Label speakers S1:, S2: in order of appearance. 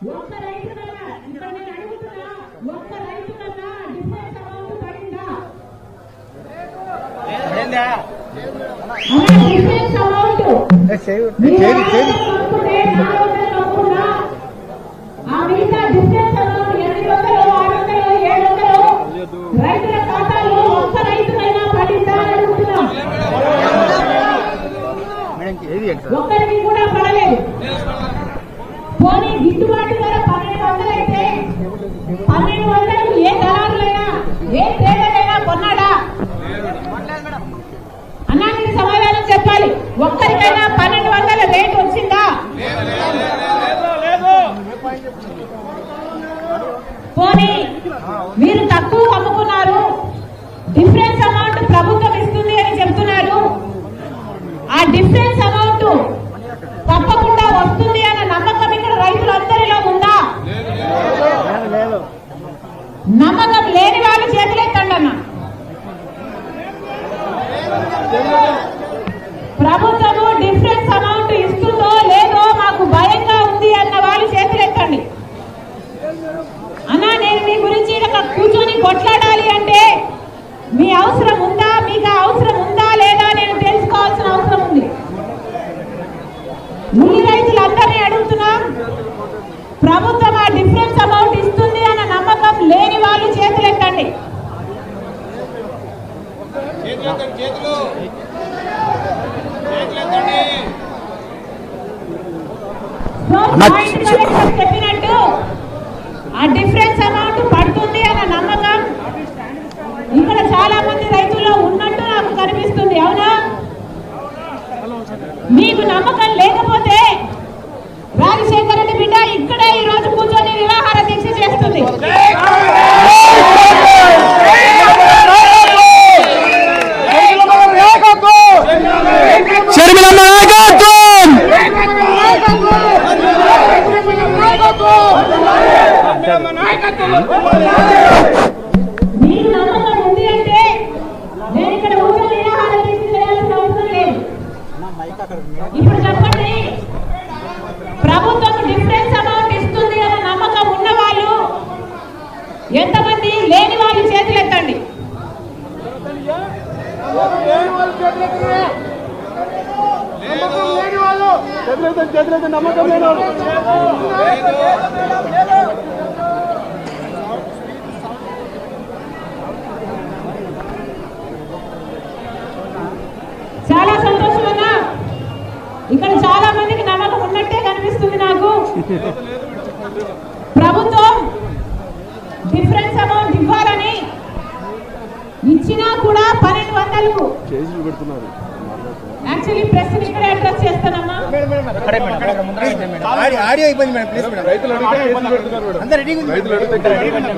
S1: ఒక్క రైతు కన్నా ఇక్కడ నేను అడుగుతున్నా ఒక్క రైతు కన్నా డిఫరెన్స్ అమౌంట్ పడిందా? డిఫరెన్స్ అమౌంట్ ఆ మిగతా డిఫరెన్స్ అమౌంట్ ఎనిమిది వందలు ఆరు వందలు ఏడు వందలు. రైతుల ఖాతాలో ఒక్క రైతుకైనా పడిందా అడుగుతున్నాం. ఒక్కరికి కూడా పడలేదు. పోనీ గిట్టుబాటు ధర పన్నెండు వందలు అయితే పన్నెండు వందలు ఏ దళారులైనా ఏ ట్రేడర్లైనా కొన్నాడా? అన్నా మీరు సమాధానం చెప్పాలి. ఒక్కరికైనా పన్నెండు వందల రేట్ వచ్చిందా? పోనీ మీరు తక్కువ అమ్ముకున్నారు. డిఫరెన్స్ అమౌంట్ ప్రభుత్వం ఇస్తుంది అని చెప్తున్నారు ఆ డిఫరెన్స్ అమౌంట్ తప్పకుండా వస్తుంది అన్న నమ్మకం ఇక్కడ రైతులందరిలో ఉందా నమ్మకం లేని వాళ్ళు చేతులెత్తండి అన్న ప్రభుత్వము డిఫరెన్స్ అమౌంట్ ఇస్తుందో లేదో మాకు భయంగా ఉంది అన్న వాళ్ళు చేతులెత్తండి అన్నా నేను మీ గురించి ఇక్కడ కూర్చొని కొట్లాడాలి అంటే మీ అవసరం ఉందా? మీకు అవసరం ఉందా లేదా నేను తెలుసుకోవాల్సిన అవసరం ఉంది. ఉల్లి రైతులందరినీ అడుగుతున్నా ప్రభుత్వం ఆ డిఫరెన్స్ అమౌంట్ ఇస్తుంది అన్న నమ్మకం లేని వాళ్ళు చెప్పినట్టు ఆ డిఫరెన్స్ అమౌంట్ పడుతుంది అన్న నమ్మకం. ఇక్కడ చాలా మంది రైతుల్లో ఉన్నట్టు నాకు కనిపిస్తుంది అవునా? మీకు నమ్మకం లేదు రాజశేఖర రెడ్డి బిడ్డ ఇక్కడే ఈ రోజు కూర్చొని నిరాహార దీక్ష చేస్తుంది
S2: షర్మిలమ్మ నాయకత్వం
S1: మీకు నమ్మకం ఉంది అంటే నేను ఇక్కడ కూర్చొని నిరాహార దీక్ష చేయాల్సిన అవసరం లేదు ఇప్పుడు చెప్పండి. ప్రభుత్వం డిఫరెన్స్ అమౌంట్ ఇస్తుంది అన్న నమ్మకం ఉన్న వాళ్ళు ఎంతమంది లేని వాళ్ళు చేతులు ఎత్తండి.
S2: చేతులైతే నమ్మకం లేని వాళ్ళు.
S1: చాలా సంతోషం అన్నా ఇక్కడ చాలా మందికి నమ్మకం ఉన్నట్టే కనిపిస్తుంది నాకు. ప్రభుత్వం డిఫరెన్స్ అమౌంట్ ఇవ్వాలని ఇచ్చినా కూడా పన్నెండు వందలు. యాక్చువల్లీ ప్రెస్ ఇక్కడ అడ్రస్ చేస్తానమ్మా.
S2: ఆడియో అయిపోయింది మేడం ప్లీజ్ మేడం. రైతులు